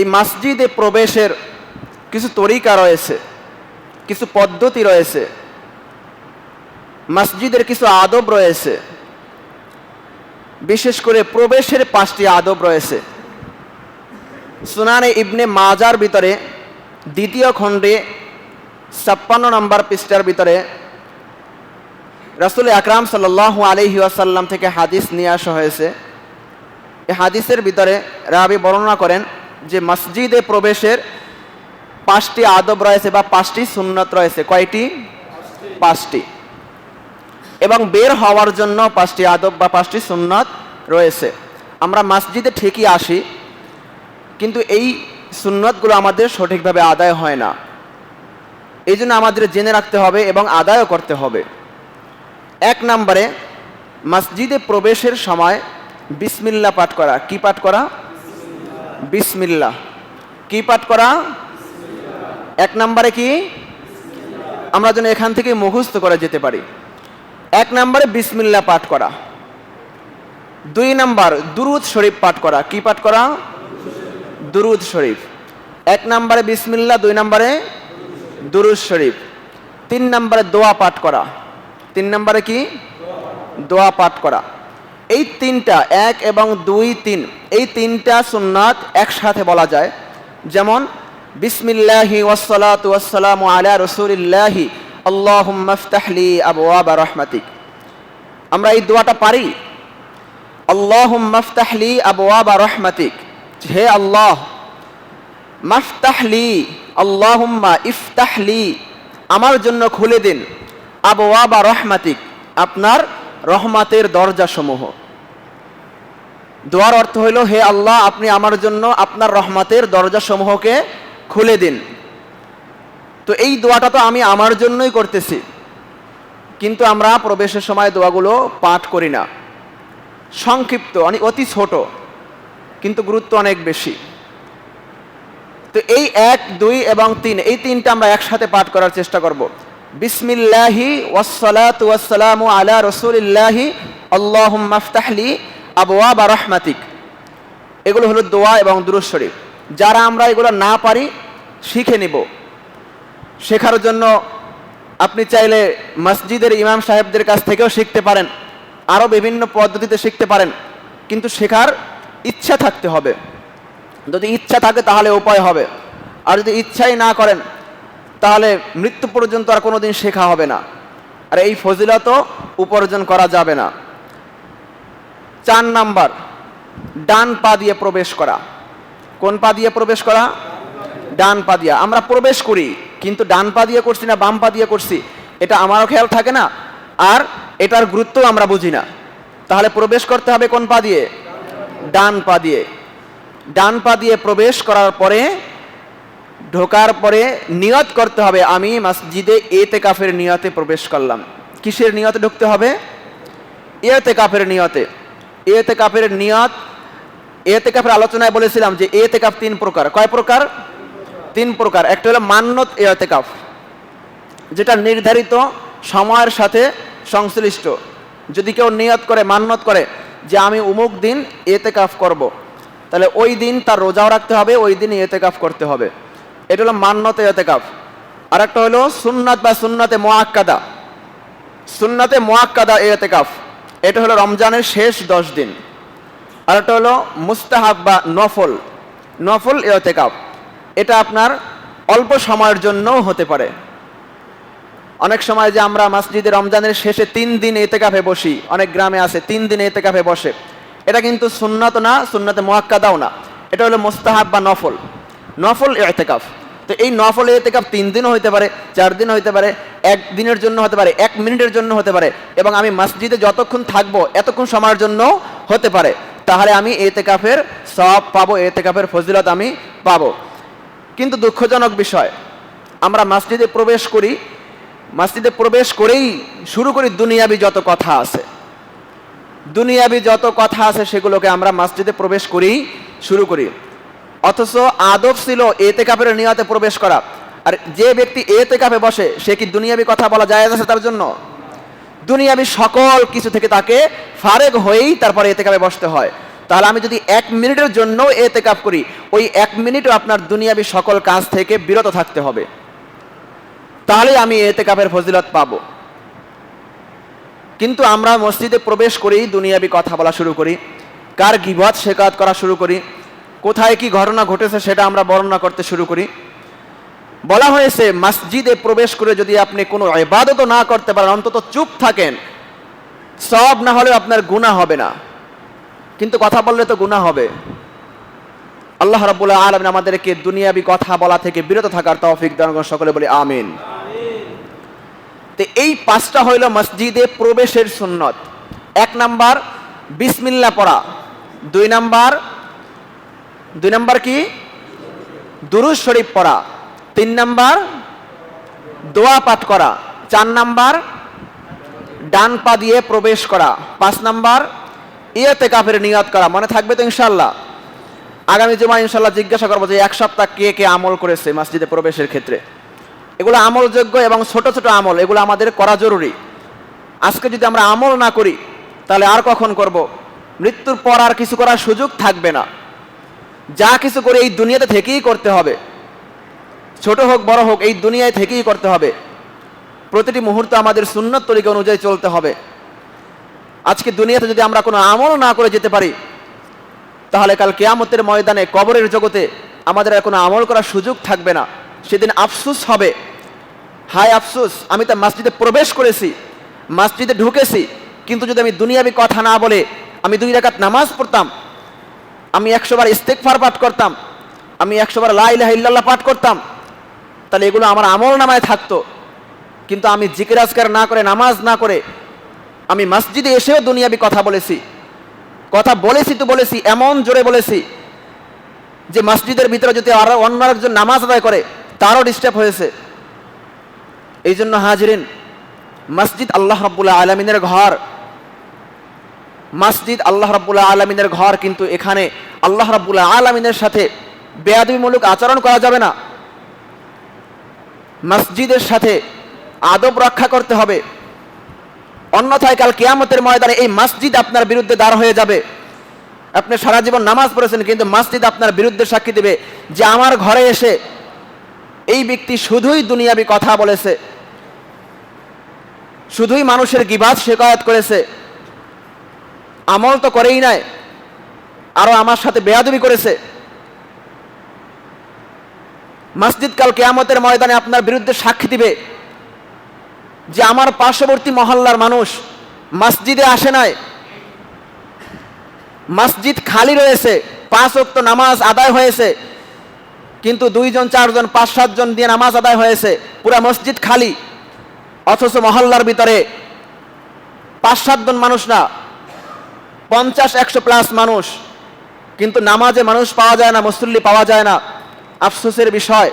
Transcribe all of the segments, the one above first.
এই মসজিদে প্রবেশের কিছু তরিকা রয়েছে, কিছু পদ্ধতি রয়েছে মসজিদের কিছু আদব রয়েছে, বিশেষ করে প্রবেশের পাঁচটি আদব রয়েছে। সুনানে ইবনে মাজার ভিতরে, দ্বিতীয় খণ্ডে, ছাপ্পান্ন নম্বর পৃষ্ঠার ভিতরে, রাসুল আকরাম সাল্লাল্লাহু আলহি আসাল্লাম থেকে হাদিস নিয়ে আসা হয়েছে। এই হাদিসের ভিতরে রাবি বর্ণনা করেন যে মসজিদে প্রবেশের পাঁচটি আদব রয়েছে বা পাঁচটি সুন্নত রয়েছে। কয়টি? পাঁচটি। এবং বের হওয়ার জন্য পাঁচটি আদব বা পাঁচটি সুন্নত রয়েছে। আমরা মসজিদে ঠিকই আসি, কিন্তু এই সুন্নতগুলো আমাদের সঠিকভাবে আদায় হয় না। এই জন্য আমাদের জেনে রাখতে হবে এবং আদায়ও করতে হবে। এক নম্বরে, মসজিদে প্রবেশের সময় বিসমিল্লা পাঠ করা। কি পাঠ করা? বিসমিল্লা কি পাঠ করা? এক নম্বরে কি? আমরা যেন এখান থেকে মুখস্থ করে যেতে পারি। এক নম্বরে বিসমিল্লা পাঠ করা। দুই নাম্বার দুরুদ শরীফ পাঠ করা। কি পাঠ করা? দুরুদ শরীফ। এক নম্বরে বিসমিল্লা দুই নম্বরে দুরুদ শরীফ। তিন নম্বরে দোয়া পাঠ করা। তিন নম্বরে কি? দোয়া পাঠ করা। এই তিনটা এক এবং দুই তিন, এই তিনটা সুন্নাত একসাথে বলা যায়। যেমন, বিসমিল্লাহি ওয়াসসালাতু ওয়াসসালামু আলা রাসূলিল্লাহি, আল্লাহুম্মা ইফতাহলি আবওয়াবা রাহমাতিক। আমরা এই দোয়াটা পারি, আল্লাহুম্মা ইফতাহলি আবওয়াবা রাহমাতিক। হে আল্লাহ মাফতাহলি আল্লাহুম্মা ইফতাহলি আমার জন্য খুলে দিন, আবওয়াবা রহমাতিক। আপনার রহমাতের দরজাসমূহ। দোয়ার অর্থ হইল, হে আল্লাহ, আপনি আমার জন্য আপনার রহমাতের দরজাসমূহকে খুলে দিন। তো এই দোয়াটা তো আমি আমার জন্যই করতেছি। কিন্তু আমরা প্রবেশের সময় দোয়াগুলো পাঠ করি না। সংক্ষিপ্ত অনেক অতি ছোট, কিন্তু গুরুত্ব অনেক বেশি। তো এই এক, দুই এবং তিন, এই তিনটা আমরা একসাথে পাঠ করার চেষ্টা করব। বিসমিল্লাহি ওয়াসসালাতু ওয়াসসালামু আলা রসুলিল্লাহি, আল্লাহুম্মা ইফতাহলি আবওয়াবা রাহমাতিক। এগুলো হলো দোয়া এবং দুরূদ শরীফ। যারা আমরা এগুলো না পারি, শিখে নিব। শেখার জন্য আপনি চাইলে মসজিদের ইমাম সাহেবদের কাছ থেকেও শিখতে পারেন। আরও বিভিন্ন পদ্ধতিতে শিখতে পারেন। কিন্তু শেখার ইচ্ছা থাকতে হবে। যদি ইচ্ছা থাকে তাহলে উপায় হবে। আর যদি ইচ্ছাই না করেন তাহলে মৃত্যু পর্যন্ত আর কোনোদিন শেখা হবে না। আর এই ফজিলত উপার্জন করা যাবে না। চার নাম্বার, ডান পা দিয়ে প্রবেশ করা। কোন পা দিয়ে প্রবেশ করা? ডান পা দিয়া। আমরা প্রবেশ করি, কিন্তু ডান পা দিয়ে করছি না, বাম পা দিয়ে করছি? এটা আমারও খেয়াল থাকে না, আর এটার গুরুত্ব আমরা বুঝি না। তাহলে প্রবেশ করতে হবে কোন পা দিয়ে? ডান পা দিয়ে। ডান পা দিয়ে প্রবেশ করার পরে ঢোকার পরে নিয়ত করতে হবে, আমি মসজিদে এতে কাফের নিয়তে প্রবেশ করলাম। কিসের নিয়তে ঢুকতে হবে? এতে কাফের নিয়তে। এতে কাফের নিয়ত এতে কাফের আলোচনায় বলেছিলাম যে এতে কাফ তিন প্রকার। কয় প্রকার? তিন প্রকার। একটা হলো মান্যত এতে কাফ যেটা নির্ধারিত সময়ের সাথে সংশ্লিষ্ট। যদি কেউ নিয়ত করে মান্যত করে যে আমি উমুক দিন এতে কাফ করব, তাহলে ওই দিন তার রোজাও রাখতে হবে, ওই দিন এতেকাফ করতে হবে। এটা হলো মান্যতে এতেকাফ। আর একটা হলো সুন্নাত বা সুন্নাতে মোয়াক্কাদা সুন্নাতে মোয়াক্কাদা এতেকাফ। এটা হলো রমজানের শেষ দশ দিন। আর একটা হলো মুস্তাহাব বা নফল। নফল এতেকাফ। এটা আপনার অল্প সময়ের জন্যও হতে পারে। অনেক সময় যে আমরা মসজিদে রমজানের শেষে তিন দিন এতে এতেকাফে বসি, অনেক গ্রামে আছে, তিন দিন এতেকাফে বসে। এটা কিন্তু সুন্নত না, সুন্নতে মোয়াক্কাদাও না। এটা হলো মোস্তাহাব বা নফল। নফল এতেকাফ। তো এই নফল এতেকাফ তিন দিনও হতে পারে, চার দিন হতে পারে, এক দিনের জন্য হতে পারে, এক মিনিটের জন্য হতে পারে এবং আমি মসজিদে যতক্ষণ থাকব এতক্ষণ সময়ের জন্য হতে পারে, তাহলে আমি এতেকাফের সব পাবো, এতেকাফের ফজিলত আমি পাবো। কিন্তু দুঃখজনক বিষয়, আমরা মসজিদে প্রবেশ করি, মসজিদে প্রবেশ করেই শুরু করি দুনিয়াবি যত কথা আছে। দুনিয়াবি যত কথা আছে সেগুলোকে আমরা মসজিদে প্রবেশ করেই শুরু করি। অথচ আদব ছিল এতে কাপের নিয়তে প্রবেশ করা। আর যে ব্যক্তি এতে কাপে বসে, সে কি দুনিয়াবি কথা বলা যায় আছে তার জন্য? দুনিয়াবি সকল কিছু থেকে তাকে ফারেক হয়েই তারপরে এতে কাপে বসতে হয়। তাহলে আমি যদি এক মিনিটের জন্য এতে কাপ করি, ওই এক মিনিটও আপনার দুনিয়াবি সকল কাজ থেকে বিরত থাকতে হবে। তাহলে আমি এতে কাপের ফজিলত পাবো। কিন্তু আমরা মসজিদে প্রবেশ করেই দুনিয়াবি কথা বলা শুরু করি, কার গিবত শেখাত করা শুরু করি কোথায় কি ঘটনা ঘটেছে সেটা আমরা বর্ণনা করতে শুরু করি। বলা হয়েছে, মসজিদে প্রবেশ করে যদি আপনি কোনো ইবাদতও না করতে পারেন, অন্তত চুপ থাকেন সব না হলেও আপনার গুনাহ হবে না। কিন্তু কথা বললে তো গুনাহ হবে। আল্লাহ রাব্বুল আলামিন আমাদেরকে দুনিয়াবি কথা বলা থেকে বিরত থাকার তৌফিক দান। সকলে বলি আমিন। তো এই পাঁচটা হইল মসজিদে প্রবেশের সুন্নত। এক নাম্বার, বিসমিল্লা পড়া। দুই নাম্বার দুই নাম্বার কি? দুরুজ শরীফ পড়া। তিন নাম্বার, দোয়া পাঠ করা। চার নাম্বার, ডান পা দিয়ে প্রবেশ করা। পাঁচ নাম্বার, ইয়েতে কাফের নিয়ত করা। মনে থাকবে তো ইনশাল্লাহ আগামী জমা ইনশাল্লাহ জিজ্ঞাসা করব যে এক সপ্তাহ কে কে আমল করেছে মসজিদে প্রবেশের ক্ষেত্রে? এগুলো আমলযোগ্য এবং ছোট ছোট আমল, এগুলো আমাদের করা জরুরি। আজকে যদি আমরা আমল না করি, তাহলে আর কখন করব? মৃত্যুর পর আর কিছু করার সুযোগ থাকবে না। যা কিছু করে এই দুনিয়াতে থেকেই করতে হবে। ছোট হোক, বড় হোক, এই দুনিয়ায় থেকেই করতে হবে। প্রতিটি মুহূর্ত আমাদের সুন্নত তরিকা অনুযায়ী চলতে হবে। আজকে দুনিয়াতে যদি আমরা কোনো আমল না করে যেতে পারি, তাহলে কাল কেয়ামতের ময়দানে, কবরের জগতে আমাদের আর কোনো আমল করার সুযোগ থাকবে না। সেদিন আফসুস হবে। হায় আফসুস, আমি তো মসজিদে প্রবেশ করেছি, মসজিদে ঢুকেছি, কিন্তু যদি আমি দুনিয়াবি কথা না বলে আমি দুই রাকাত নামাজ পড়তাম আমি একশো বার ইস্তেকফার পাঠ করতাম, আমি একশো বার লা ইলাহা ইল্লাল্লাহ পাঠ করতাম, তাহলে এগুলো আমার আমল নামায় থাকতো। কিন্তু আমি জিকির আজকার না করে, নামাজ না করে, আমি মসজিদে এসেও দুনিয়াবি কথা বলেছি। কথা বলেছি তো বলেছি, এমন জোরে বলেছি যে মসজিদের ভিতরে যদি আরও অন্য একজন নামাজ আদায় করে, তারও ডিস্টার্ব হয়েছে। এই জন্য হাজরিন, মসজিদ আল্লাহ রব্বুল্লাহ আলমিনের ঘর মসজিদ আল্লাহ রব্বুল্লাহ আলমিনের ঘর, কিন্তু এখানে আল্লাহ রব্বুল্লাহ আলমিনের সাথে বেয়াদবিমূলক আচরণ করা যাবে না। মসজিদের সাথে আদব রক্ষা করতে হবে। অন্যথায় কাল কিয়ামতের ময়দানে এই মসজিদ আপনার বিরুদ্ধে দাঁড় হয়ে যাবে। আপনি সারা জীবন নামাজ পড়েছেন, কিন্তু মসজিদ আপনার বিরুদ্ধে সাক্ষী দেবে যে আমার ঘরে এসে এই ব্যক্তি শুধুই দুনিয়াবি কথা বলেছে, শুধুই মানুষের গিবাদ শেখায়ত করেছে। আমল তো করেই নাই, আরও আমার সাথে বেয়াদবি করেছে। মসজিদ কাল কেয়ামতের ময়দানে আপনার বিরুদ্ধে সাক্ষী দিবে যে আমার পার্শ্ববর্তী মহল্লার মানুষ মসজিদে আসে নাই। মসজিদ খালি রয়েছে, পাঁচ অক্ত নামাজ আদায় হয়েছে, কিন্তু দুইজন, চারজন, পাঁচ, সাতজন দিয়ে নামাজ আদায় হয়েছে, পুরা মসজিদ খালি। অথচ মহল্লার ভিতরে পাঁচ, সাতজন মানুষ না পঞ্চাশ, একশো প্লাস মানুষ। কিন্তু নামাজে মানুষ পাওয়া যায় না, মুসল্লি পাওয়া যায় না। আফসোসের বিষয়।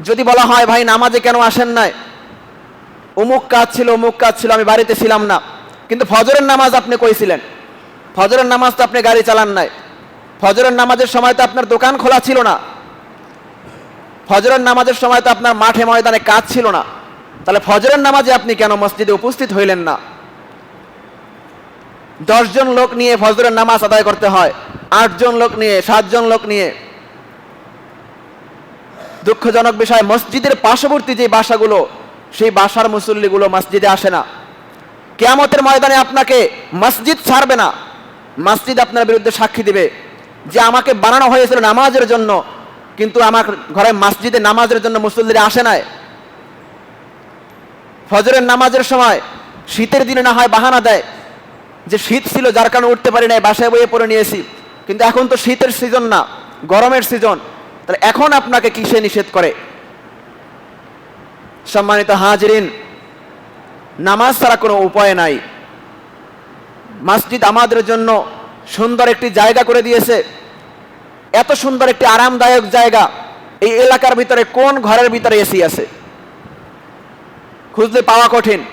যদি বলা হয়, ভাই, নামাজে কেন আসেন নাই? অমুক কাজ ছিল, অমুক কাজ ছিল, আমি বাড়িতে ছিলাম না। কিন্তু ফজরের নামাজ আপনি কইছিলেন ফজরের নামাজ তো আপনি গাড়ি চালান নাই। ফজরের নামাজের সময় তো আপনার দোকান খোলা ছিল না। ফজরের নামাজের সময় তো আপনার মাঠে ময়দানে কাজ ছিল না। তাহলে ফজরের নামাজে আপনি কেন মসজিদে উপস্থিত হইলেন না? দশজন লোক নিয়ে ফজরের নামাজ আদায় করতে হয়, আটজন লোক নিয়ে, সাতজন লোক নিয়ে। দুঃখজনক বিষয়, মসজিদের পার্শ্ববর্তী যে বাসাগুলো, সেই বাসার মুসল্লিগুলো মসজিদে আসে না। কেয়ামতের ময়দানে আপনাকে মসজিদ ছাড়বে না। মসজিদ আপনার বিরুদ্ধে সাক্ষী দিবে যে আমাকে বানানো হয়েছিল নামাজের জন্য, কিন্তু আমার ঘরে মসজিদে নামাজের জন্য মুসল্লিরা আসে নাই। ফজরের নামাজের সময় শীতের দিনে না হয় বাহানা দেয় যে শীত ছিল, যার কারণে উঠতে পারি নাই, বাসায় বইয়ে পড়ে নিয়েছি। কিন্তু এখন তো শীতের সিজন না, গরমের সিজন তাহলে এখন আপনাকে কিসে নিষেধ করে? সম্মানিত হাজরিন, নামাজ ছাড়া কোনো উপায় নাই। মসজিদ আমাদের জন্য সুন্দর একটি জায়গা করে দিয়েছে। এত সুন্দর একটি আরামদায়ক জায়গা। এই এলাকার ভিতরে কোন ঘরের ভিতরে এসি আছে? খুঁজলে পাওয়া কঠিন।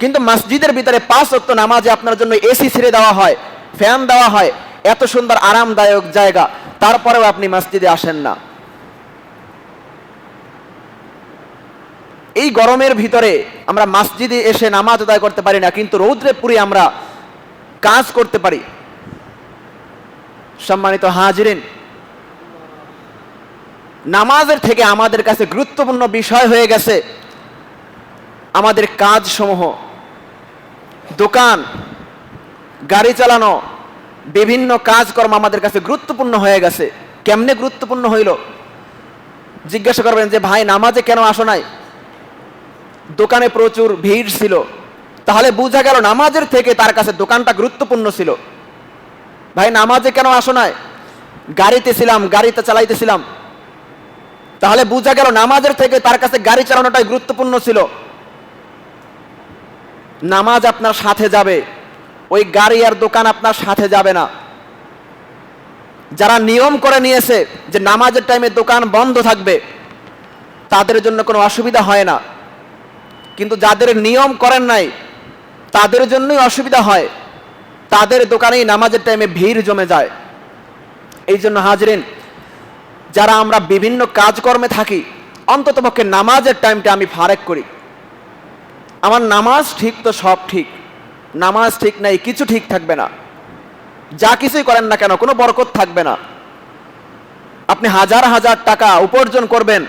কিন্তু মসজিদের ভিতরে পাঁচ অক্ত নামাজে আপনার জন্য এসি ছেড়ে দেওয়া হয় ফ্যান দেওয়া হয়, এত সুন্দর আরামদায়ক জায়গা, তারপরেও আপনি মসজিদে আসেন না। এই গরমের ভিতরে আমরা মসজিদে এসে নামাজ আদায় করতে পারি না, কিন্তু রৌদ্রে পুরে আমরা কাজ করতে পারি। সম্মানিত হাজিরিন, নামাজের থেকে আমাদের কাছে গুরুত্বপূর্ণ বিষয় হয়ে গেছে আমাদের কাজসমূহ, দোকান, গাড়ি চালানো, বিভিন্ন কাজকর্ম আমাদের কাছে গুরুত্বপূর্ণ হয়ে গেছে। কেমনে গুরুত্বপূর্ণ হইল? জিজ্ঞাসা করবেন যে, ভাই, নামাজে কেন আসো নাই? দোকানে প্রচুর ভিড় ছিল। তাহলে বোঝা গেল নামাজের থেকে তার কাছে দোকানটা গুরুত্বপূর্ণ ছিল। ভাই, নামাজে কেন আসো নাই? গাড়িতে ছিলাম, গাড়িতে চালাইতেছিলাম। তাহলে বোঝা গেল নামাজের থেকে তার কাছে গাড়ি চালানোটাই গুরুত্বপূর্ণ ছিল। নামাজ আপনার সাথে যাবে, ওই গাড়ি আর দোকান আপনার সাথে যাবে না। যারা নিয়ম করে নিয়েছে যে নামাজের টাইমে দোকান বন্ধ থাকবে, তাদের জন্য কোনো অসুবিধা হয় না। কিন্তু যাদের নিয়ম করেন নাই, তাদের জন্যই অসুবিধা হয়। তাদের দোকানেই নামাজের টাইমে ভিড় জমে যায়। এই জন্য হাজরিন, যারা আমরা বিভিন্ন কাজকর্মে থাকি, অন্ততপক্ষে নামাজের টাইমটা আমি ফারেক করি। আমার নামাজ ঠিক তো সব ঠিক, নামাজ ঠিক নাই, কিছু ঠিক থাকবে না। যা কিছুই করেন না কেন, কোনো বরকত থাকবে না। আপনি হাজার হাজার টাকা উপার্জন করবেন,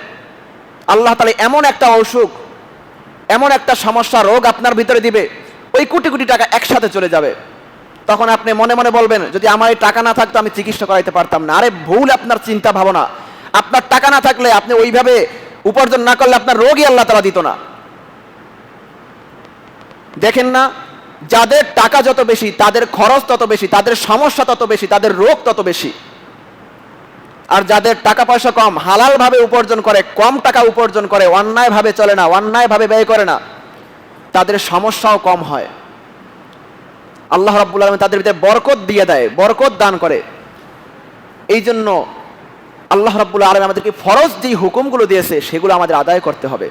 আল্লাহ তালে এমন একটা অসুখ, এমন একটা সমস্যা, রোগ আপনার ভিতরে দিবে, ওই কোটি কোটি টাকা একসাথে চলে যাবে। তখন আপনি মনে মনে বলবেন, যদি আমার এই টাকা না থাকতো আমি চিকিৎসা করাইতে পারতাম না। আরে ভুল আপনার চিন্তা ভাবনা। আপনার টাকা না থাকলে আপনি ওইভাবে উপার্জন না করলে আপনার রোগই আল্লাহ তালা দিত না। দেখেন না, যাদের টাকা যত বেশি, তাদের খরচ তত বেশি, তাদের সমস্যা তত বেশি, তাদের রোগ তত বেশি। আর যাদের টাকা পয়সা কম, হালালভাবে উপার্জন করে, কম টাকা উপার্জন করে, অন্যায়ভাবে চলে না, অন্যায়ভাবে ব্যয় করে না, তাদের সমস্যাও কম হয়। আল্লাহ রাব্বুল আলম তাদের ভিতরে বরকত দিয়ে দেয়, বরকত দান করে। এই জন্য আল্লাহ রাব্বুল আলম আমাদেরকে ফরজ যেই হুকুমগুলো দিয়েছে, সেগুলো আমাদের আদায় করতে হবে।